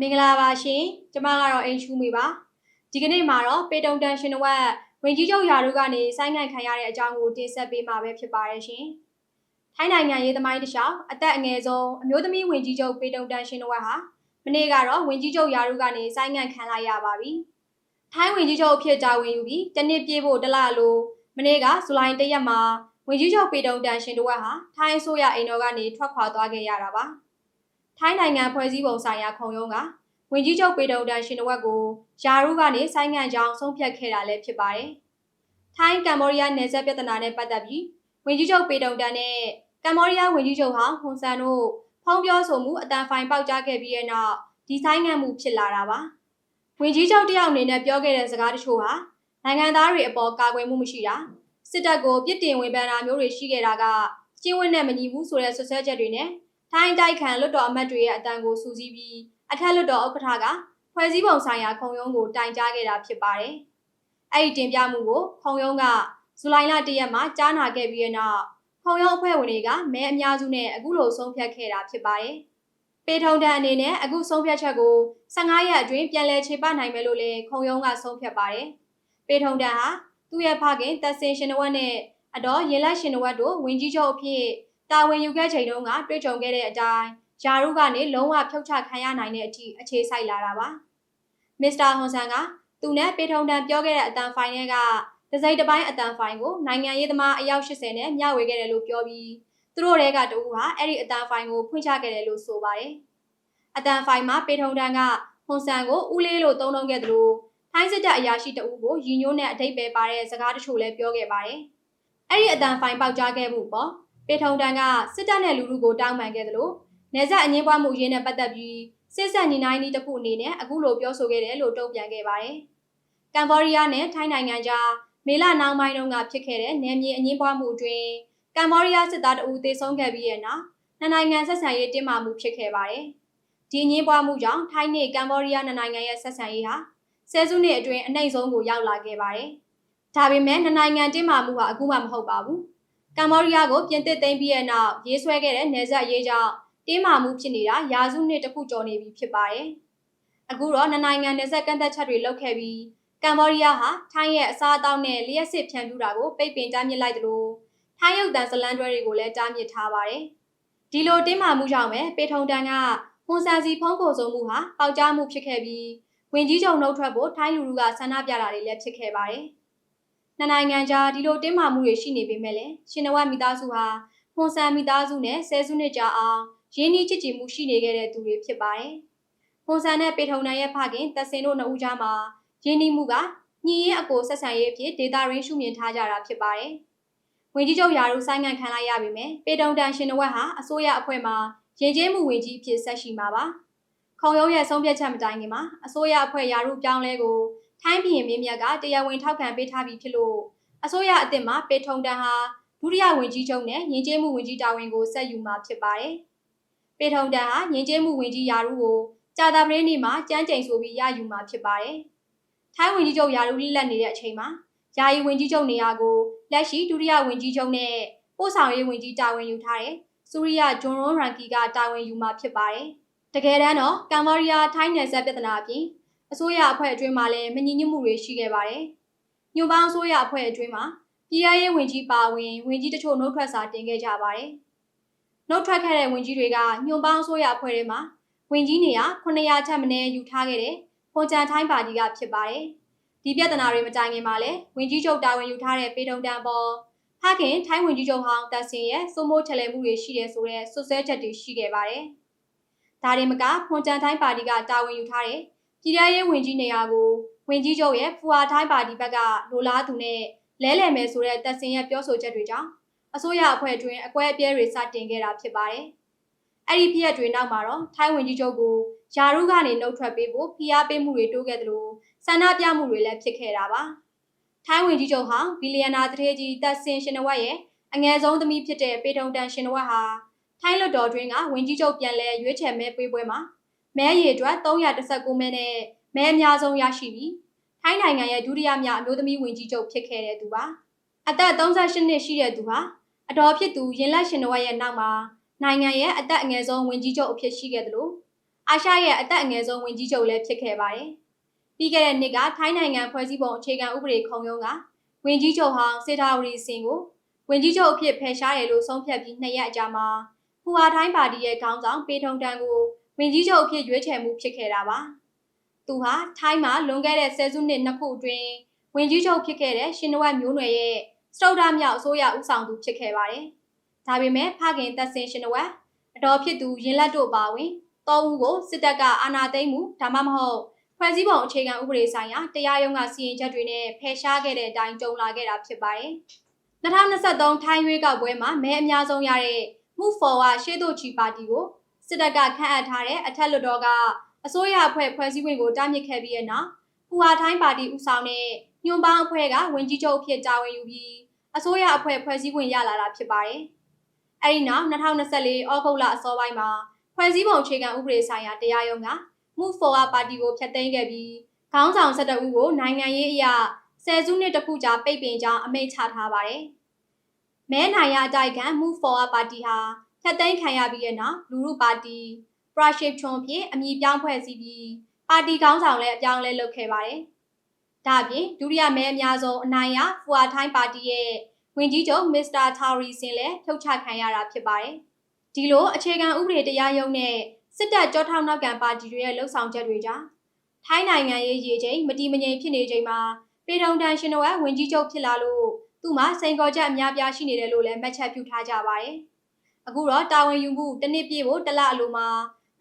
မင်္ဂလာပါရှင်ကျမကတော့အိမ်ရှူမီပါဒီကနေ့မှာတော့ပေတုံတန်ရှင်နဝက်ဝင်ကြီးချုပ်ယာတို့ကနေဆိုင်းငံ့ခံရတဲ့အကြောင်းကိုတင်ဆက်ပေးမှာပဲဖြစ်ပါတယ်ရှင်ထိုင်းနိုင်ငံရေးသမိုင်းတစ်လျှောက်အသက်အငယ်ဆုံးအမျိုးသမီးဝင်ကြီးချုပ်ပေတုံတန်ရှင်နဝက်ဟာမနေ့ကတော့ဝင်ကြီးချုပ်ယာတို့ကနေဆိုင်းငံ့ခံလိုက်ရပါပြီထိုင်းဝင်ကြီးချုပ်အဖြစ်တာဝန်ယူပြီးတနစ်ပြေးဖို့တလလိုမနေ့ကဇူလိုင်၁ရက်မှာဝင်ကြီးချုပ်ပေတုံတန်ရှင်နဝက်ဟာထိုင်းအစိုးရအိမ်တော်ကနေထွက်ခွာသွားခဲ့ရတာပါ ထိုင်းနိုင်ငံဖွဲ့စည်းပုံဆိုင်ရာခုံရုံးကဝင်ကြီးချုပ်ပေတုံတန်ရှင်တဝက်ကိုယာရုကနေဆိုင်းငံ့ကြောင်းဆုံးဖြတ်ခဲ့တာလည်းဖြစ်ပါတယ်။ထိုင်းကမ္ဘောဒီးယားနယ်စပ်ပြဿနာနဲ့ပတ်သက်ပြီးဝင်ကြီးချုပ်ပေတုံတန်နဲ့ကမ္ဘောဒီးယားဝင်ကြီးချုပ်ဟောင်းဟွန်ဆန်တို့ဖုံးပြောဆိုမှုအတန်ဖိုင်ပေါက်ကြားခဲ့ပြီးတဲ့နောက်ဒီဆိုင်းငံ့မှုဖြစ်လာတာပါ။ဝင်ကြီးချုပ်တယောက်အနေနဲ့ပြောခဲ့တဲ့စကားတချို့ဟာနိုင်ငံသားတွေအပေါ်ကာကွယ်မှုမရှိတာစစ်တပ်ကိုပြစ်တင်ဝင်ပန်းတာမျိုးတွေရှိခဲ့တာကကျင်းဝတ်နဲ့မညီဘူးဆိုတဲ့ဆွဆွဲချက်တွေနဲ့ ထိုင်းတိုက်ခံလွတ်တော်အမတ်တွေရဲ့အတန်ကိုစူးစီးပြီးအထက်လွှတ်တော်ဥက္ကဋ္ဌကဖွဲ့စည်းပုံဆိုင်ရာခုံရုံးကိုတိုင်ကြားခဲ့တာဖြစ်ပါတယ်။အဲ့ဒီတင်ပြမှုကိုခုံရုံးကဇူလိုင်လ၁ရက်မှာကြားနာခဲ့ပြီးတဲ့နောက်ခုံရုံးအဖွဲ့ဝင်တွေကမဲအများစုနဲ့အခုလိုဆုံးဖြတ်ခဲ့တာဖြစ်ပါတယ်။ပေထုံတန်အနေနဲ့အခုဆုံးဖြတ်ချက်ကို15ရက်အတွင်းပြန်လည်ခြေပနိုင်မယ်လို့လည်းခုံရုံးကဆုံးဖြတ်ပါတယ်။ပေထုံတန်ဟာသူ့ရဲ့ဖခင်တက်စင်ရှင်နဝက်နဲ့အတော်ရင်လက်ရှင်နဝက်တို့ဝင်ကြီးချုပ်အဖြစ် တာဝန်ယူခဲ့ချိန်တုန်းကတွေ့ကြုံခဲ့တဲ့အတိုင်းယာရုကနေလုံးဝဖြုတ်ချခံရနိုင်တဲ့အထိအခြေစိုက်လာတာပါမစ္စတာဟွန်ဆန်ကသူနဲ့ပေထုံတန်ပြောခဲ့တဲ့အတန်ဖိုင်ရဲ့ကဒစိမ့်တစ်ပိုင်းအတန်ဖိုင်ကိုနိုင်ငံရေးသမားအယောက်80နဲ့မျှဝေခဲ့တယ်လို့ပြောပြီးသူတို့တွေကတူဟာအဲ့ဒီအတန်ဖိုင်ကိုဖွင့်ချခဲ့တယ်လို့ဆိုပါတယ်အတန်ဖိုင်မှာပေထုံတန်ကဟွန်ဆန်ကိုဦးလေးလို့သုံးနှုန်းခဲ့သလိုထိုင်းစစ်တပ်အရာရှိတအုပ်ကိုယူညိုးနဲ့အထိပ်ပဲပါတဲ့စကားတချို့လည်းပြောခဲ့ပါတယ်အဲ့ဒီအတန်ဖိုင်ပေါက်ကြားခဲ့မှုပေါ့ ပေထုံတန်ကစစ်တပ်နဲ့လူလူကိုတောင်းပန်ခဲ့သလိုနေဆက်အငင်းပွားမှုရင်းနဲ့ပတ်သက်ပြီးစစ်ဆက်ညီနိုင်နည်းတစ်ခုအနေနဲ့အခုလိုပြောဆိုခဲ့တယ်လို့တုံ့ပြန်ခဲ့ပါတယ်။ကမ်ဘောဒီးယားနဲ့ထိုင်းနိုင်ငံကြားမေလနောက်ပိုင်းတုန်းကဖြစ်ခဲ့တဲ့နယ်မြေအငင်းပွားမှုအတွင်းကမ်ဘောဒီးယားစစ်သားတအူသေဆုံးခဲ့ပြီးတဲ့နောက်နှစ်နိုင်ငံဆက်ဆံရေးတင်းမာမှုဖြစ်ခဲ့ပါတယ်။ဒီအငင်းပွားမှုကြောင့်ထိုင်းနဲ့ကမ်ဘောဒီးယားနှစ်နိုင်ငံရဲ့ဆက်ဆံရေးဟာဆယ်စုနှစ်အတွင်းအနှိမ့်ဆုံးကိုရောက်လာခဲ့ပါတယ်။ဒါပေမဲ့နှစ်နိုင်ငံတင်းမာမှုဟာအခုမှမဟုတ်ပါဘူး။ ကမ်ဘောဒီးယားကိုပြင်သစ်သိမ်းပြီးတဲ့နောက်ရေးဆွဲခဲ့တဲ့နယ်စပ်ရေးကြောင့်တင်းမာမှုဖြစ်နေတာရာစုနှစ်တခုကျော်နေပြီဖြစ်ပါတယ်။အခုတော့နှစ်နိုင်ငံနယ်စပ်ကန့်သက်ချက်တွေလုပ်ခဲ့ပြီးကမ္ဘောဒီးယားဟာထိုင်းရဲ့အစားအသောက်နဲ့လျှက်စစ်ဖြန့်ဖြူးတာကိုပိတ်ပင်တားမြစ်လိုက်သလိုထိုင်းရုပ်သံဇလန်တွဲတွေကိုလည်းတားမြစ်ထားပါတယ်။ဒီလိုတင်းမာမှုကြောင့်ပဲပေထုံတန်ကဟွန်ဆန်စီဖုံးကိုစုံမှုဟာပေါက်ကြားမှုဖြစ်ခဲ့ပြီးဝင်ကြီးချုပ်နှုတ်ထွက်ဖို့ထိုင်းလူလူကဆန္ဒပြတာတွေလည်းဖြစ်ခဲ့ပါတယ်။ နှစ်နိုင်ငံကြားဒီလိုတင်းမာမှုတွေရှိနေပေမဲ့လည်းရှင်နဝတ်မိသားစုဟာဟွန်ဆန်မိသားစုနဲ့ဆယ်စုနှစ်ကြာအောင်ရင်းနှီးချစ်ကြည်မှုရှိနေခဲ့တဲ့သူတွေဖြစ်ပါတယ်။ဟွန်ဆန်နဲ့ပေထုံနန်ရဲ့ဖခင်တက်စင်တို့နှစ်ဦးကြားမှာရင်းနှီးမှုကညီရင်အကိုဆက်ဆံရေးအဖြစ်ဒေတာရင်းရှုမြင်ထားကြတာဖြစ်ပါတယ်။ဝင်ကြီးချုပ်ယာရုဆိုင်းငံ့ခံလိုက်ရပြီမယ်ပေတုံတန်ရှင်နဝက်ဟာအစိုးရအဖွဲ့မှာရင်ကျင်းမှုဝင်ကြီးအဖြစ်ဆက်ရှိမှာပါ။ခုံရုံးရဲ့ဆုံးဖြတ်ချက်မတိုင်ခင်မှာအစိုးရအဖွဲ့ယာရုပြောင်းလဲကို ထိုင်းပြည်မင်းမြတ်ကတရားဝင်ထောက်ခံပေးထားပြီးဖြစ်လို့အစိုးရအသစ်မှာပေထုံတန်ဟာဒုတိယဝင်ကြီးချုပ်နဲ့ရင်ကျင်းမှုဝင်ကြီးတာဝန်ကိုဆက်ယူမှာဖြစ်ပါတယ်။ပေထုံတန်ဟာငင်းကျဲမှုဝင်ကြီးယာရုကိုကြာတာပရင်းနေ့မှာကြမ်းကြိမ်ဆိုပြီးရယူမှာဖြစ်ပါတယ်။ထိုင်းဝင်ကြီးချုပ်ယာရုလိလက်နေတဲ့အချိန်မှာယာယီဝင်ကြီးချုပ်နေရာကိုလက်ရှိဒုတိယဝင်ကြီးချုပ်နဲ့ပို့ဆောင်ရေးဝင်ကြီးတာဝန်ယူထားတဲ့စူရီယာဂျွန်ရွန်ရန်ကီကတာဝန်ယူမှာဖြစ်ပါတယ်။တကယ်တမ်းတော့ကမ်ဘောဒီးယားထိုင်းနယ်စပ်ပြဿနာအပြင် အစိုးရအဖွဲ့အတွင်းမှာလည်းမညီညွတ်မှုတွေရှိခဲ့ပါတယ်။ညွန်ပေါင်းအစိုးရအဖွဲ့အတွင်းမှာပြည်ထောင်ရေးဝင်ကြီးပါဝင်ဝင်ကြီးတချို့နှုတ်ထွက်စာတင်ခဲ့ကြပါတယ်။နှုတ်ထွက်ခဲ့တဲ့ဝင်ကြီးတွေကညွန်ပေါင်းဆိုရအဖွဲ့ထဲမှာဝင်ကြီးနေရ900ချက်မနည်းယူထားခဲ့တဲ့ဖွန်ချန်ထိုင်းပါတီကဖြစ်ပါတယ်။ဒီပြဿနာတွေမတိုင်ခင်မှာလဲဝင်ကြီးချုပ်တာဝန်ယူထားတဲ့ပေတုံတန်ပေါ်ဖခင်ထိုင်းဝင်ကြီးချုပ်ဟောင်းတက်စင်ရဲ့စိုးမိုးချလဲမှုတွေရှိတယ်ဆိုတဲ့ဆွဆွဲချက်တွေရှိခဲ့ပါတယ်။ဒါတွေမကဖွန်ချန်ထိုင်းပါတီကတာဝန်ယူထားတဲ့ ပြည်ထရေးဝင်ကြီးနေရာကိုဝင်ကြီးချုပ်ရဲ့ဖူဟာထိုင်းပါတီဘက်ကလိုလားသူနဲ့လဲလှယ်မယ်ဆိုတဲ့တက်စင်ရဲ့ပြောဆိုချက်တွေကြောင့်အစိုးရအဖွဲ့အတွင်းအကွဲအပြဲတွေစတင်ခဲ့တာဖြစ်ပါတယ်။အဲ့ဒီဖြစ်ရပ်တွေနောက်မှာတော့ထိုင်းဝင်ကြီးချုပ်ကိုယာရုကနေနှုတ်ထွက်ပေးဖို့ဖိအားပေးမှုတွေတိုးခဲ့သလိုဆန္ဒပြမှုတွေလည်းဖြစ်ခဲ့တာပါ။ထိုင်းဝင်ကြီးချုပ်ဟာဘီလီယံနာတရေကြီးတက်ဆင်ရှင်နဝက်ရဲ့အငယ်ဆုံးသမီးဖြစ်တဲ့ပေတုံတန်ရှင်နဝက်ဟာထိုင်းလွတ်တော်တွင်းကဝင်ကြီးချုပ်ပြန်လဲရွေးချယ်မဲပေးပွဲမှာ မဲရည်အတွက်319မဲနဲ့မဲအများဆုံးရရှိပြီးထိုင်းနိုင်ငံရဲ့ဒုတိယမြောက်အမျိုးသမီးဝင်ကြီးချုပ်ဖြစ်ခဲ့တဲ့သူပါအသက်38နှစ်ရှိတဲ့သူဟာအတော်ဖြစ်သူရင်လက်ရှင်တော်ရဲ့နောက်မှာနိုင်ငံရဲ့အသက်အငယ်ဆုံးဝင်ကြီးချုပ်အဖြစ်ရှိခဲ့တယ်လို့အာရှရဲ့အသက်အငယ်ဆုံးဝန်ကြီးချုပ်လည်းဖြစ်ခဲ့ပါတယ်။ပြီးခဲ့တဲ့နှစ်ကထိုင်းနိုင်ငံဖွဲ့စည်းပုံအခြေခံဥပဒေခုံရုံးကဝန်ကြီးချုပ်ဟောင်းစေတာဝရီစင်ကိုဝန်ကြီးချုပ်အဖြစ်ဖယ်ရှားတယ်လို့ဆုံးဖြတ်ပြီးနှစ်ရက်အကြာမှာဟူဟာထိုင်းပါတီရဲ့ခေါင်းဆောင်ပေထုံတန်ကို ဝန်ကြီးချုပ်အဖြစ်ရွေးချယ်မှုဖြစ်ခဲ့တာပါ။သူဟာထိုင်းမှာလွန်ခဲ့တဲ့ဆယ်စုနှစ်နှစ်ခုအတွင်းဝန်ကြီးချုပ်ဖြစ်ခဲ့တဲ့ရှင်နဝက်မျိုးနွယ်ရဲ့စတုဒ္ဓမြောက်အစိုးရဦးဆောင်သူဖြစ်ခဲ့ပါတယ်။ဒါပေမဲ့ဖခင်သက်စင်ရှင်နဝက်အတော်ဖြစ်သူရင်လက်တို့ပါဝင်တောဦးကိုစစ်တပ်ကအာဏာသိမ်းမှုဒါမှမဟုတ်ဖွဲ့စည်းပုံအခြေခံဥပဒေဆိုင်ရာတရားရုံးကစီရင်ချက်တွေနဲ့ဖယ်ရှားခဲ့တဲ့အတိုင်းကြုံလာခဲ့တာဖြစ်ပါတယ်။2023ထိုင်းရွေးကောက်ပွဲမှာမဲအများဆုံးရတဲ့ Move Forward ရှေ့သို့ချီပါတီကို စစ်တပ်ကခန့်အပ်ထားတဲ့အထက်လွှတ်တော်ကအစိုးရအဖွဲ့ဖွဲ့စည်းဝင်ကိုတားမြစ်ခဲ့ပြီးတဲ့နောက်ဟူဟာထိုင်းပါတီဦးဆောင်တဲ့ညွန်ပေါင်းအဖွဲ့ကဝန်ကြီးချုပ်အဖြစ်တာဝန်ယူပြီးအစိုးရအဖွဲ့ဖွဲ့စည်းဝင်ရလာတာဖြစ်ပါတယ်။အဲဒီနောက်2024ဩဂုတ်လအစောပိုင်းမှာဖွဲ့စည်းပုံအခြေခံဥပဒေဆိုင်ရာတရားရုံးက Move Forward ပါတီကိုဖျက်သိမ်းခဲ့ပြီးခေါင်းဆောင်12ဦးကိုနိုင်ငံရေးအရာဆယ်စုနှစ်တခုကြာပိတ်ပင်ကြောင်းအမိန့်ချထားပါတယ်။မဲနိုင်ရအတိုက်ခံ Move Forward ပါတီဟာ ဖျက်သိမ်းခံရပြီးတဲ့နောက်လူမှုပါတီ Praship ချွန်ဖြင့်အမည်ပြောင်းဖွဲ့စည်းပြီးပါတီခေါင်းဆောင်လည်းအပြောင်းလဲလုပ်ခဲ့ပါတယ်။ဒါ့အပြင်ဒုတိယမဲအများဆုံးအနိုင်ရဖူအာထိုင်းပါတီရဲ့ဝင်ကြီးချုပ်မစ္စတာထာရီစင်လည်းဖြုတ်ချခံရတာဖြစ်ပါတယ်။ဒီလိုအခြေခံဥပဒေတရားရုံးနဲ့စစ်တပ်ကြောထောက်နောက်ကန်ပါတီတွေရဲ့လှုပ်ဆောင်ချက်တွေကြောင့်ထိုင်းနိုင်ငံရေးရေချိန်မတီမငြိမ်ဖြစ်နေချိန်မှာပေထုံတန်ရှင်တော်ကဝင်ကြီးချုပ်ဖြစ်လာလို့သူ့မှာစိန်ခေါ်ချက်အများပြားရှိနေတယ်လို့လည်းမှတ်ချက်ပြုထားကြပါတယ်။ အခုတော့တာဝန်ယူမှုတစ်နှစ်ပြည့်ဖို့တလအလိုမှာ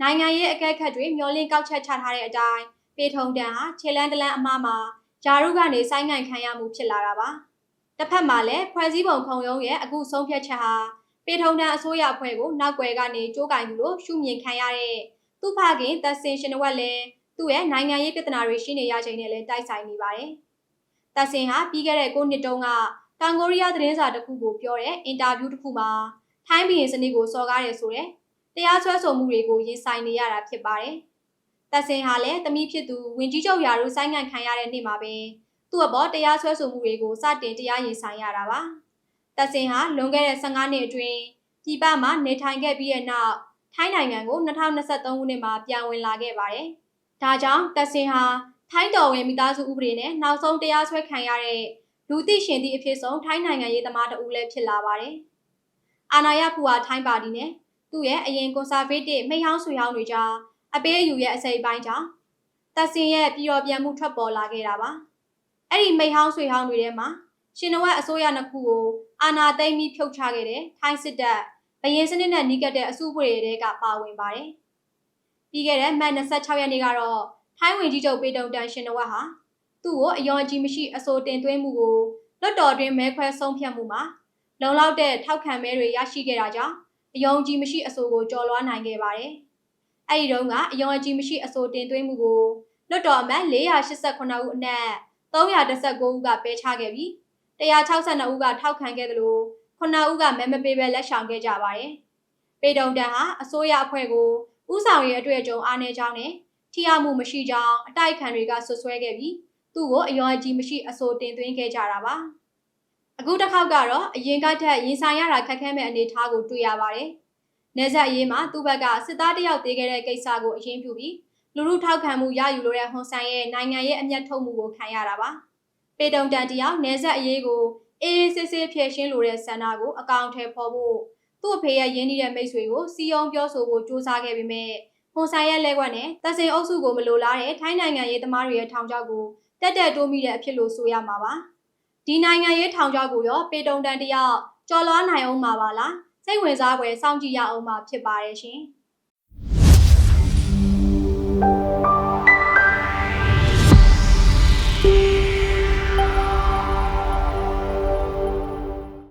နိုင်ငံရေးအကဲခတ်တွေမျောလင့်ကောက်ချက်ချထားတဲ့အတိုင်းပေထုံတန်ဟာခြေလန်းတလန်းအမှားမှာဂျာရုကနေဆိုင်းငံ့ခံရမှုဖြစ်လာတာပါ။တစ်ဖက်မှာလည်းဖွဲ့စည်းပုံခုံရုံးရဲ့အခုဆုံးဖြတ်ချက်ဟာပေထုံတန်အစိုးရအဖွဲ့ကိုနောက်ွယ်ကနေကြိုးကင်သူလို့ရှုမြင်ခံရတဲ့သူ့ဖခင်သက်စင်ရှင်ဝက်လည်းသူ့ရဲ့နိုင်ငံရေးပြဿနာတွေရှိနေရချိန်နဲ့လည်းတိုက်ဆိုင်နေပါတယ်။သက်စင်ဟာပြီးခဲ့တဲ့9နှစ်တုန်းကတောင်ကိုရီးယားသတင်းစာတစ်ခုကိုပြောတဲ့အင်တာဗျူးတစ်ခုမှာ ထိုင်းပြည်စနစ်ကိုစော်ကားတယ်ဆိုတဲ့တရားစွဲဆိုမှုတွေကိုရင်ဆိုင်နေရတာဖြစ်ပါတယ်။သက်စင်ဟာလည်းတမိဖြစ်သူဝင်ကြီးချုပ်ရာထူးဆိုင်းငံ့ခံရတဲ့နေ့မှာပဲသူ့အပေါ်တရားစွဲဆိုမှုတွေကိုစတင်တရားရင်ဆိုင်ရတာပါ။သက်စင်ဟာလွန်ခဲ့တဲ့15နှစ်အတွင်းပြည်ပမှာနေထိုင်ခဲ့ပြီးတဲ့နောက်ထိုင်းနိုင်ငံကို2023ခုနှစ်မှာပြန်ဝင်လာခဲ့ပါတယ်။ဒါကြောင့်သက်စင်ဟာထိုင်းတော်ဝင်မိသားစုဥပဒေနဲ့နောက်ဆုံးတရားစွဲခံရတဲ့လူသိရှင်သည့်အဖြစ်ဆုံးထိုင်းနိုင်ငံရေးသမားတဦးလည်းဖြစ်လာပါတယ်။ အာနာယဖူဟာထိုင်းပါတီနဲ့သူ့ရဲ့အရင်ကွန်ဆာဗေးတစ်မိဟောင်းဆွေဟောင်းတွေကြားအပေးအယူရဲ့အစိပ်ပိုင်းကြောင့်သက်စင်ရဲ့ပြည်တော်ပြန်မှုထွက်ပေါ်လာခဲ့တာပါ။အဲ့ဒီမိဟောင်းဆွေဟောင်းတွေထဲမှာရှင်နဝက်အစိုးရနှစ်ခုကိုအာဏာသိမ်းပြီးဖြုတ်ချခဲ့တဲ့ထိုင်းစစ်တပ်ဘရင်စနစ်နဲ့နှီးကပ်တဲ့အစုအဖွဲ့တွေကပါဝင်ပါတယ်။ပြီးခဲ့တဲ့မတ်26ရက်နေ့ကတော့ထိုင်းဝင်ကြီးချုပ်ပေတုံတန်ရှင်နဝက်ဟာသူ့ကိုအယုံအကြည်မရှိအစိုးတင်သွင်းမှုကိုလွတ်တော်တွင်မဲခွဲဆုံးဖြတ်မှုမှာ လုံလောက်တဲ့ထောက်ခံမဲတွေရရှိခဲ့တာကြောင့်အယုံကြည်မရှိအဆိုကိုကျော်လွှားနိုင်ခဲ့ပါတယ်။အဲဒီတုန်းကအယုံအကြည်မရှိအဆိုတင်သွင်းမှုကိုလွတ်တော်အမတ်489ဦးအနက်319ဦးကပယ်ချခဲ့ပြီး162ဦးကထောက်ခံခဲ့သလို9ဦးကမဲမပေးဘဲလက်ဆောင်ခဲ့ကြပါတယ်။ပေတုံတန်ဟာအစိုးရအဖွဲ့ကိုဥဆောင်ရေးအတွေ့အကြုံအားနည်းကြောင်းနဲ့ထိရမှုမရှိကြောင်းအတိုက်ခံတွေကဆွဆွဲခဲ့ပြီးသူ့ကိုအယုံအကြည်မရှိအဆိုတင်သွင်းခဲ့ကြတာပါ။ အခုတစ်ခေါက်ကတော့အရင်ကထက်ရင်ဆိုင်ရတာခက်ခဲမဲ့အနေအထားကိုတွေ့ရပါတယ်။နေဆက်အရေးမှာသူ့ဘက်ကစစ်သားတယောက်သေးခဲ့တဲ့ကိစ္စကိုအရင်ပြုပြီးလူလူထောက်ခံမှုရယူလိုတဲ့ဟွန်ဆန်ရဲ့နိုင်ငံရဲ့အမျက်ထုတ်မှုကိုခံရတာပါ။ပေတုံတန်တယောက်နေဆက်အရေးကိုအေးအေးဆေးဆေးဖြည့်ရှင်းလိုတဲ့ဆန္ဒကိုအကောင့်ထဲပေါ်ဖို့သူ့အဖေရဲ့ရင်းနှီးတဲ့မိတ်ဆွေကိုစီယုံပြောဆိုဖို့စူးစမ်းခဲ့ပေမဲ့ဟွန်ဆန်ရဲ့လက်ကွက်နဲ့တဆင်အုပ်စုကိုမလိုလားတဲ့ထိုင်းနိုင်ငံရေးသမားတွေရဲ့ထောင်ချောက်ကိုတက်တက်တိုးမိတဲ့အဖြစ်လို့ဆိုရမှာပါ။ ဒီနိုင်ငံရေးထောင်ချောက်ကိုရောပေတုံတန်တယောက်ကြော်လွားနိုင်အောင်မှာပါလားစိတ်ဝင်စားဖွယ်စောင့်ကြည့်ရအောင်မှာဖြစ်ပါတယ်ရှင်။